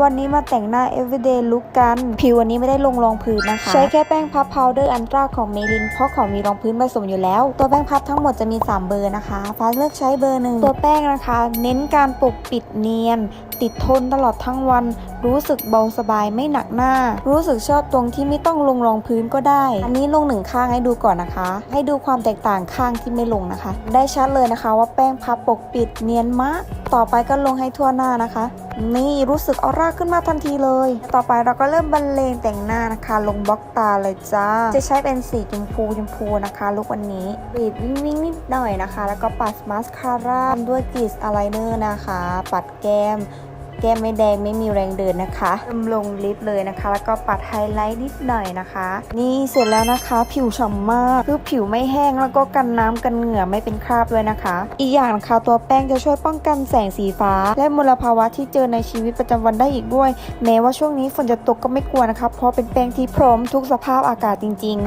วันนี้มาแต่งหน้า everyday look กัน ผิววันนี้ไม่ได้ลงรองพื้นนะคะ ใช้แค่แป้งพับ powder ultra ของเมลินเพราะของมีรองพื้นผสมอยู่แล้ว ตัวแป้งพับทั้งหมดจะมี 3 เบอร์นะคะฟ้าเลือกใช้เบอร์หนึ่งตัวแป้งนะคะ เน้นการปกปิดเนียน ติดทนตลอดทั้งวัน รู้สึกเบาสบายไม่หนักหน้า รู้สึกชอบตรงที่ไม่ต้องลงรองพื้นก็ได้ อันนี้ลงหนึ่งข้างให้ดูก่อนนะคะ ให้ดูความแตกต่างข้างที่ไม่ลงนะคะ ได้ชัดเลยนะคะว่าแป้งพับปกปิดเนียนมาก ต่อไปก็ลงให้ทั่วหน้านะคะ นี่รู้สึกออร่าขึ้นมาทันทีเลย ต่อไปเราก็เริ่มบรรเลงแต่งหน้านะคะ ลงบล็อกตาเลยจ้า จะใช้เป็นสีชมพูชมพูนะคะลุกวันนี้บีดวิ่งวิ่งนิดหน่อยนะคะ แล้วก็ปัดมาสคาร่าด้วยกลิสอายไลเนอร์นะคะ ปัดแก้ม แก้มไม่แดงไม่มีแรงเดินนะคะเริ่มลงลิปเลยนะคะ แล้วก็ปัดไฮไลท์นิดหน่อยนะคะ นี่เสร็จแล้วนะคะ ผิวฉ่ำมากคือผิวไม่แห้งแล้วก็กันน้ำกันเหงื่อไม่เป็นคราบเลยนะคะ อีกอย่างนะคะตัวแป้งจะช่วยป้องกันแสงสีฟ้า และมลภาวะที่เจอในชีวิตประจำวันได้อีกด้วย แม้ว่าช่วงนี้ฝนจะตกก็ไม่กลัวนะคะเพราะเป็นแป้งที่พร้อมทุกสภาพอากาศจริง ๆ